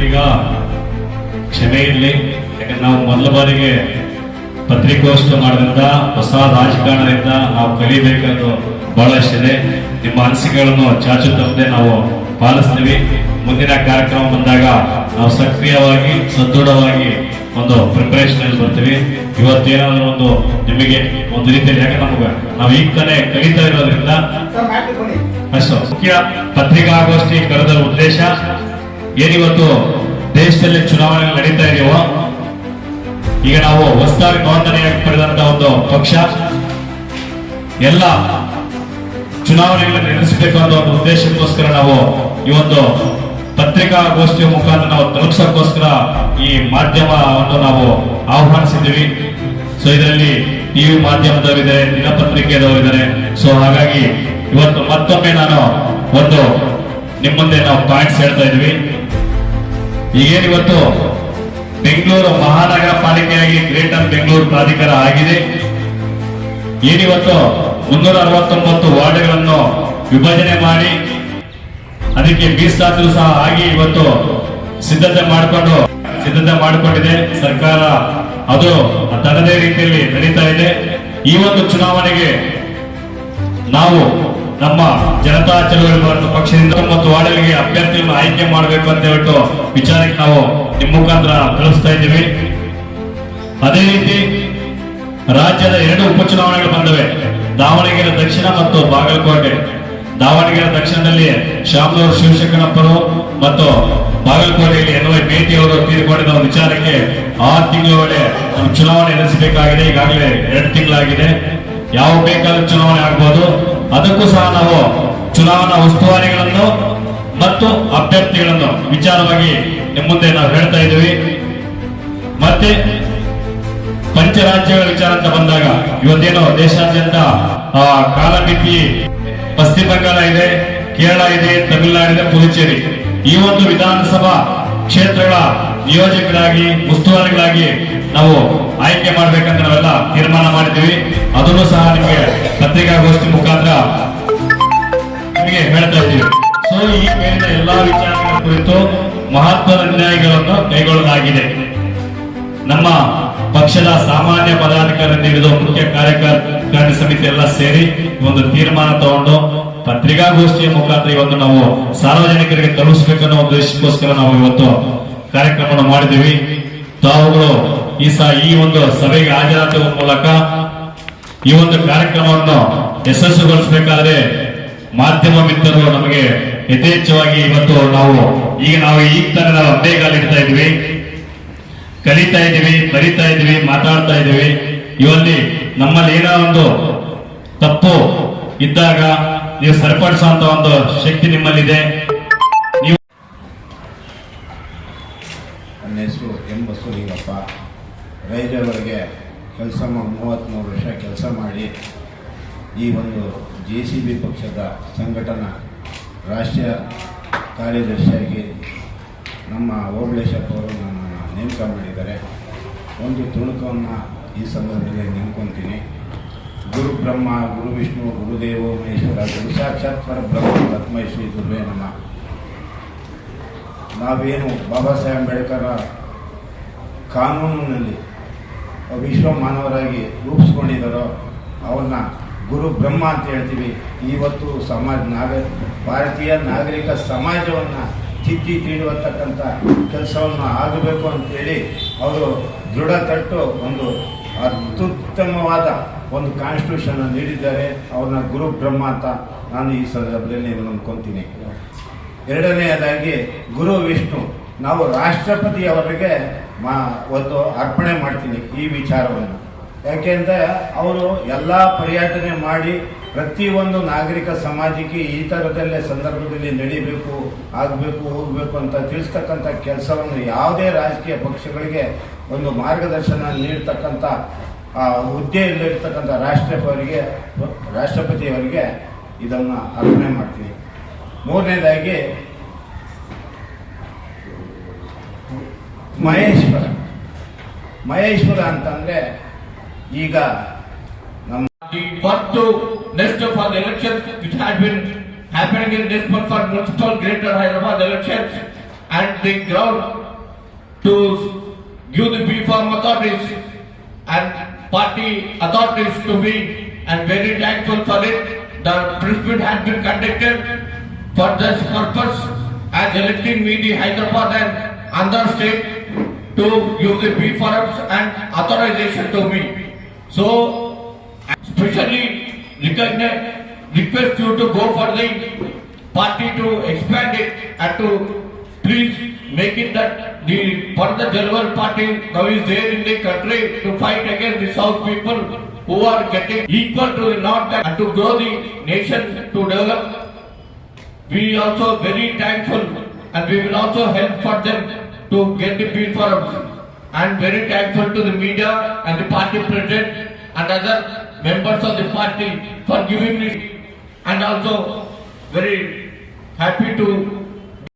ಜನರೀಗ ಕ್ಷಮೆ ಇರಲಿ. ಯಾಕಂದ್ರೆ ನಾವು ಮೊದಲ ಬಾರಿಗೆ ಪತ್ರಿಕೋಷ್ಠ ಮಾಡಿದಂತ ಹೊಸ ರಾಜಕಾರಣದಿಂದ ನಾವು ಕಲಿಬೇಕಾದ್ದು ಬಹಳಷ್ಟಿದೆ ನಿಮ್ಮ ಅನಿಸಿಕೆಗಳನ್ನು ಚಾಚು ತಪ್ಪದೆ ನಾವು ಪಾಲಿಸ್ತೀವಿ. ಮುಂದಿನ ಕಾರ್ಯಕ್ರಮ ಬಂದಾಗ ನಾವು ಸಕ್ರಿಯವಾಗಿ ಸದೃಢವಾಗಿ ಒಂದು ಪ್ರಿಪರೇಷನ್ ಅಲ್ಲಿ ಬರ್ತೀವಿ. ಇವತ್ತೇನಾದ್ರೂ ಒಂದು ನಿಮಗೆ ಒಂದು ರೀತಿಯಲ್ಲಿ ಯಾಕೆ ನಮಗೆ ನಾವು ಈಗ ತಾನೇ ಕಲಿತಾ ಇರೋದ್ರಿಂದ ಅಷ್ಟು. ಮುಖ್ಯ ಪತ್ರಿಕಾಗೋಷ್ಠಿ ಕರೆದ ಉದ್ದೇಶ ಏನಿವತ್ತು ದೇಶದಲ್ಲಿ ಚುನಾವಣೆ ನಡೀತಾ ಇದೆಯೋ, ಈಗ ನಾವು ಹೊಸದಾಗಿ ನೋಂದಣಿಯಾಗಿ ಪಡೆದಂತ ಒಂದು ಪಕ್ಷ, ಎಲ್ಲ ಚುನಾವಣೆಗಳನ್ನು ನಡೆಸಬೇಕು ಒಂದು ಉದ್ದೇಶಕ್ಕೋಸ್ಕರ ನಾವು ಈ ಒಂದು ಪತ್ರಿಕಾಗೋಷ್ಠಿಯ ಮುಖಾಂತರ ನಾವು ತಲುಪಿಸೋಕ್ಕೋಸ್ಕರ ಈ ಮಾಧ್ಯಮವನ್ನು ನಾವು ಆಹ್ವಾನಿಸಿದ್ದೀವಿ. ಸೊ ಇದರಲ್ಲಿ ಟಿವಿ ಮಾಧ್ಯಮದವರಿದ್ದಾರೆ, ದಿನಪತ್ರಿಕೆದವರಿದ್ದಾರೆ. ಸೊ ಹಾಗಾಗಿ ಇವತ್ತು ಮತ್ತೊಮ್ಮೆ ನಾನು ಒಂದು ನಿಮ್ಮ ಮುಂದೆ ನಾವು ಪಾಯಿಂಟ್ಸ್ ಹೇಳ್ತಾ ಇದ್ವಿ ಈಗೇನಿವತ್ತು ಬೆಂಗಳೂರು ಮಹಾನಗರ ಪಾಲಿಕೆಯಾಗಿ ಗ್ರೇಟರ್ ಬೆಂಗಳೂರು ಪ್ರಾಧಿಕಾರ ಆಗಿದೆ. ಏನಿವತ್ತು ಮುನ್ನೂರ ಅರವತ್ತೊಂಬತ್ತು ವಾರ್ಡ್ಗಳನ್ನು ವಿಭಜನೆ ಮಾಡಿ, ಅದಕ್ಕೆ ಮೀಸಲಾತಿಯೂ ಸಹ ಆಗಿ ಇವತ್ತು ಸಿದ್ಧತೆ ಮಾಡಿಕೊಂಡು, ಸಿದ್ಧತೆ ಮಾಡಿಕೊಂಡಿದೆ. ಸರ್ಕಾರ ಅದು ತನ್ನದೇ ರೀತಿಯಲ್ಲಿ ನಡೀತಾ ಇದೆ. ಈ ಒಂದು ಚುನಾವಣೆಗೆ ನಾವು ನಮ್ಮ ಜನತಾ ಚಳವಳಿ ಭಾರತ ಪಕ್ಷದಿಂದ ಮತ್ತು ವಾರ್ಡ್ಗಳಿಗೆ ಅಭ್ಯರ್ಥಿಯನ್ನು ಆಯ್ಕೆ ಮಾಡಬೇಕು ಅಂತ ಹೇಳ್ಬಿಟ್ಟು ವಿಚಾರಕ್ಕೆ ನಾವು ನಿಮ್ಮ ಮುಖಾಂತರ ತಿಳಿಸ್ತಾ ಇದ್ದೀವಿ. ಅದೇ ರೀತಿ ರಾಜ್ಯದ ಎರಡು ಉಪಚುನಾವಣೆಗಳು ಬಂದವೆ. ದಾವಣಗೆರೆ ದಕ್ಷಿಣ ಮತ್ತು ಬಾಗಲಕೋಟೆ. ದಾವಣಗೆರೆ ದಕ್ಷಿಣದಲ್ಲಿ ಶಾಮನೂರು ಶಿವಶಂಕರಪ್ಪರು ಮತ್ತು ಬಾಗಲಕೋಟೆಯಲ್ಲಿ ಎನ್ ವೈ ಮೇಟಿ ಅವರು ತೀರ್ಕೊಂಡಿದ್ದ ವಿಚಾರಕ್ಕೆ ಆರು ತಿಂಗಳ ಒಳಗೆ ಚುನಾವಣೆ ನಡೆಸಬೇಕಾಗಿದೆ. ಈಗಾಗಲೇ ಎರಡು ತಿಂಗಳಾಗಿದೆ. ಯಾವ ಬೇಕಾದ್ರೂ ಚುನಾವಣೆ ಆಗ್ಬೋದು. ಅದಕ್ಕೂ ಸಹ ನಾವು ಚುನಾವಣಾ ಉಸ್ತುವಾರಿಗಳನ್ನು ಮತ್ತು ಅಭ್ಯರ್ಥಿಗಳನ್ನು ವಿಚಾರವಾಗಿ ನಿಮ್ಮ ಮುಂದೆ ನಾವು ಹೇಳ್ತಾ ಇದ್ದೀವಿ. ಮತ್ತೆ ಪಂಚರಾಜ್ಯಗಳ ವಿಚಾರ ಅಂತ ಬಂದಾಗ ಇವತ್ತೇನು ದೇಶಾದ್ಯಂತ ಕಾಲಮಿತಿ ಪಶ್ಚಿಮ ಬಂಗಾಳ ಇದೆ, ಕೇರಳ ಇದೆ, ತಮಿಳುನಾಡು ಇದೆ, ಪುದುಚೇರಿ. ಈ ಒಂದು ವಿಧಾನಸಭಾ ಕ್ಷೇತ್ರಗಳ ನಿಯೋಜಕರಾಗಿ, ಉಸ್ತುವಾರಿಗಳಾಗಿ ನಾವು ಆಯ್ಕೆ ಮಾಡ್ಬೇಕಂತ ನಾವೆಲ್ಲ ತೀರ್ಮಾನ ಮಾಡಿದ್ದೀವಿ. ಅದನ್ನು ಸಹ ನಿಮಗೆ ಪತ್ರಿಕಾಗೋಷ್ಠಿ ಮುಖಾಂತರ ನಿಮಗೆ ಹೇಳ್ತಾ ಇದ್ದೀವಿ. ಸೊ ಈ ಮೇಲಿನ ಎಲ್ಲಾ ವಿಚಾರಗಳ ಕುರಿತು ಮಹತ್ವದ ನಿರ್ಣಯಗಳನ್ನು ಕೈಗೊಳ್ಳಲಾಗಿದೆ. ನಮ್ಮ ಪಕ್ಷದ ಸಾಮಾನ್ಯ ಪದಾಧಿಕಾರಿಯಿಂದ ಹಿಡಿದು ಮುಖ್ಯ ಕಾರ್ಯಕಾರಿ ಸಮಿತಿ ಎಲ್ಲ ಸೇರಿ ಒಂದು ತೀರ್ಮಾನ ತಗೊಂಡು ಪತ್ರಿಕಾಗೋಷ್ಠಿಯ ಮುಖಾಂತರ ಇವತ್ತು ನಾವು ಸಾರ್ವಜನಿಕರಿಗೆ ತಲುಪಿಸಬೇಕನ್ನೋ ಉದ್ದೇಶಕ್ಕೋಸ್ಕರ ನಾವು ಇವತ್ತು ಕಾರ್ಯಕ್ರಮವನ್ನು ಮಾಡಿದ್ದೀವಿ. ತಾವುಗಳು ಈ ಈ ಒಂದು ಸಭೆಗೆ ಹಾಜರಾಗುವ ಮೂಲಕ ಈ ಒಂದು ಕಾರ್ಯಕ್ರಮವನ್ನು ಯಶಸ್ಸುಗೊಳಿಸಬೇಕಾದ್ರೆ ಮಾಧ್ಯಮ ಮಿತ್ರರು ನಮಗೆ ಯಥೇಚ್ಛವಾಗಿ ಇವತ್ತು ನಾವು ಈಗ ನಾವು ಈಗ ತರ ನಾವು ಅಡ್ಡೇಗಾಲ ಇಡ್ತಾ ಇದ್ವಿ ಕಲಿತಾ ಇದ್ದೀವಿ, ಬರಿತಾ ಇದ್ದೀವಿ, ಮಾತಾಡ್ತಾ ಇದ್ದೀವಿ. ಇವಲ್ಲಿ ನಮ್ಮಲ್ಲಿ ಏನೋ ಒಂದು ತಪ್ಪು ಇದ್ದಾಗ ನೀವು ಸರಿಪಡಿಸುವಂತ ಒಂದು ಶಕ್ತಿ ನಿಮ್ಮಲ್ಲಿದೆ. ರೈಲ್ವೆವರೆಗೆ ಕೆಲಸ ಮೂವತ್ತ್ಮೂರು ವರ್ಷ ಕೆಲಸ ಮಾಡಿ ಈ ಒಂದು ಜೆ ಸಿ ಬಿ ಪಕ್ಷದ ಸಂಘಟನಾ ರಾಷ್ಟ್ರೀಯ ಕಾರ್ಯದರ್ಶಿಯಾಗಿ ನಮ್ಮ ಓಬಳೇಶಪ್ಪ ಅವರು ನೇಮಕ ಮಾಡಿದ್ದಾರೆ. ಒಂದು ತುಣುಕವನ್ನು ಈ ಸಂದರ್ಭದಲ್ಲಿ ನೆನ್ಕೊತೀನಿ. ಗುರು ಬ್ರಹ್ಮ, ಗುರು ವಿಷ್ಣು ಗುರುದೇವ ಮಹೇಶ್ವರ, ಗುರು ಸಾಕ್ಷಾತ್ ಪರಬ್ರಹ್ಮ ತತ್ಮೈಶ್ರೀ ದುರ್ವೇ ನಮ್ಮ ನಾವೇನು ಬಾಬಾ ಸಾಹೇಬ್ ಅಂಬೇಡ್ಕರ ಕಾನೂನಿನಲ್ಲಿ ವಿಶ್ವ ಮಾನವರಾಗಿ ರೂಪಿಸ್ಕೊಂಡಿದ್ದಾರೋ ಅವನ್ನ ಗುರು ಬ್ರಹ್ಮ ಅಂತ ಹೇಳ್ತೀವಿ. ಇವತ್ತು ಸಮಾಜ ನಾಗ, ಭಾರತೀಯ ನಾಗರಿಕ ಸಮಾಜವನ್ನು ತಿದ್ದಿ ತೀಡುವತಕ್ಕಂಥ ಕೆಲಸವನ್ನು ಆಗಬೇಕು ಅಂತೇಳಿ ಅವರು ದೃಢ ತಟ್ಟು ಒಂದು ಅತ್ಯುತ್ತಮವಾದ ಒಂದು ಕಾನ್ಸ್ಟಿಟ್ಯೂಷನ್ ನೀಡಿದ್ದಾರೆ. ಅವ್ರನ್ನ ಗುರು ಬ್ರಹ್ಮ ಅಂತ ನಾನು ಈ ಸಂದರ್ಭದಲ್ಲಿ ನಂಬ್ಕೊತೀನಿ. ಎರಡನೆಯದಾಗಿ ಗುರು ವಿಷ್ಣು. ನಾವು ರಾಷ್ಟ್ರಪತಿಯವರಿಗೆ ಮಾ ಒಂದು ಅರ್ಪಣೆ ಮಾಡ್ತೀನಿ ಈ ವಿಚಾರವನ್ನು. ಯಾಕೆಂದರೆ ಅವರು ಎಲ್ಲ ಪರ್ಯಟನೆ ಮಾಡಿ ಪ್ರತಿಯೊಂದು ನಾಗರಿಕ ಸಮಾಜಕ್ಕೆ ಈ ಥರದಲ್ಲೇ ಸಂದರ್ಭದಲ್ಲಿ ನಡಿಬೇಕು, ಆಗಬೇಕು, ಹೋಗಬೇಕು ಅಂತ ತಿಳಿಸ್ತಕ್ಕಂಥ ಕೆಲಸವನ್ನು ಯಾವುದೇ ರಾಜಕೀಯ ಪಕ್ಷಗಳಿಗೆ ಒಂದು ಮಾರ್ಗದರ್ಶನ ನೀಡ್ತಕ್ಕಂಥ ಹುದ್ದೆಯಲ್ಲಿರ್ತಕ್ಕಂಥ ರಾಷ್ಟ್ರಪತಿಯವರಿಗೆ ರಾಷ್ಟ್ರಪತಿಯವರಿಗೆ ಇದನ್ನು ಅರ್ಪಣೆ ಮಾಡ್ತೀನಿ. ಮೂರನೇದಾಗಿ ಮಹೇಶ್ವರ ಮಹೇಶ್ವರ ಅಂತಂದ್ರೆ ಈಗ ನಮ್ಮ The first to next for the elections which had been happening in this month for municipal greater Hyderabad elections and the ground to give the B farm authorities and party authorities to me and very thankful for it. The press meet has been conducted for this purpose as electing me the Hyderabad and Andhra state to give the farms and authorization to me. So recognize, request you to go for the party to expand it and to please make it that the further Jalwar party now is there in the country to fight against the South people who are getting equal to the North and to grow the nation to develop. We also very thankful and we will also help for them to get the bill for us. And very thankful to the media and the party president and other members of the party for giving me and also very happy to